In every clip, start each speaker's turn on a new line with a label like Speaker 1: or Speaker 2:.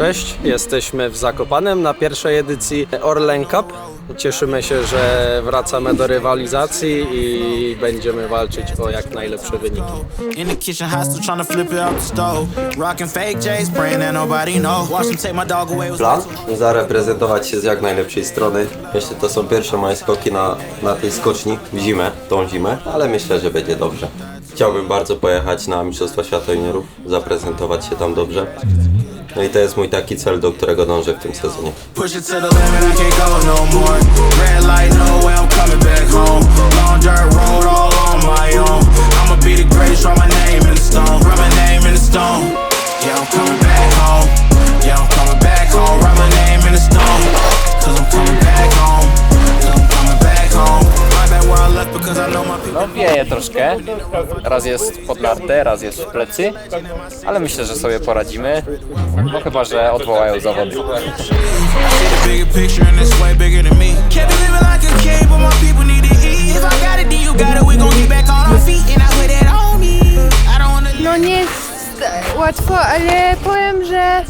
Speaker 1: Cześć, jesteśmy w Zakopanem na pierwszej edycji Orlen Cup. Cieszymy się, że wracamy do rywalizacji i będziemy walczyć o jak najlepsze wyniki.
Speaker 2: In the kitchen, hostile trying to flip it out the stove. Rocking fake J's, praying that nobody know. Watch them take my dog away. Was
Speaker 3: plan? Zareprezentować się z jak najlepszej strony. Myślę, to są pierwsze moje skoki na, na tej skoczni w zimę, tą zimę, ale myślę, że będzie dobrze. Chciałbym bardzo pojechać na Mistrzostwa Świata Juniorów, zaprezentować się tam dobrze. No i to jest mój taki cel, do którego dążę w tym sezonie.
Speaker 4: Wieje troszkę. Raz jest pod nartę, raz jest w plecy, ale myślę, że sobie poradzimy. No chyba, że odwołają zawody.
Speaker 5: No nie jest e, łatwo, ale powiem, że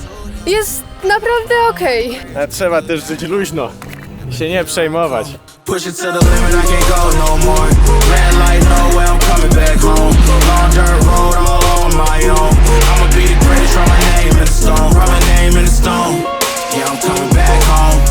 Speaker 5: jest naprawdę okej.
Speaker 6: A trzeba też żyć luźno i się nie przejmować.
Speaker 2: Push it to the limit, I can't go no more. Red light, no way, I'm coming back home. Long dirt road, all on my own. I'ma be the greatest, write my name in the stone. Write my name in the stone. Yeah, I'm coming back home.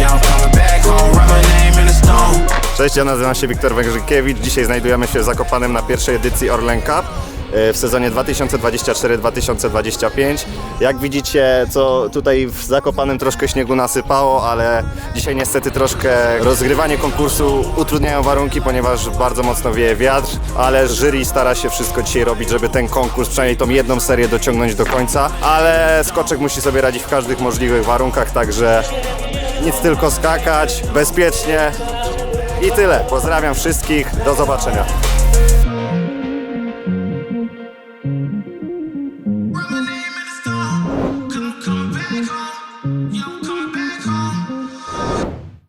Speaker 2: Yeah, I'm coming back home. Write my name in the stone.
Speaker 6: Cześć, ja nazywam się Wiktor Węgrzykiewicz. Dzisiaj znajdujemy się w Zakopanem na pierwszej edycji Orlen Cup w sezonie 2024-2025. Jak widzicie, co tutaj w Zakopanem troszkę śniegu nasypało, ale dzisiaj niestety troszkę rozgrywanie konkursu utrudniają warunki, ponieważ bardzo mocno wieje wiatr, ale jury stara się wszystko dzisiaj robić, żeby ten konkurs, przynajmniej tą jedną serię dociągnąć do końca, ale skoczek musi sobie radzić w każdych możliwych warunkach, także nic tylko skakać, bezpiecznie, i tyle. Pozdrawiam wszystkich. Do zobaczenia.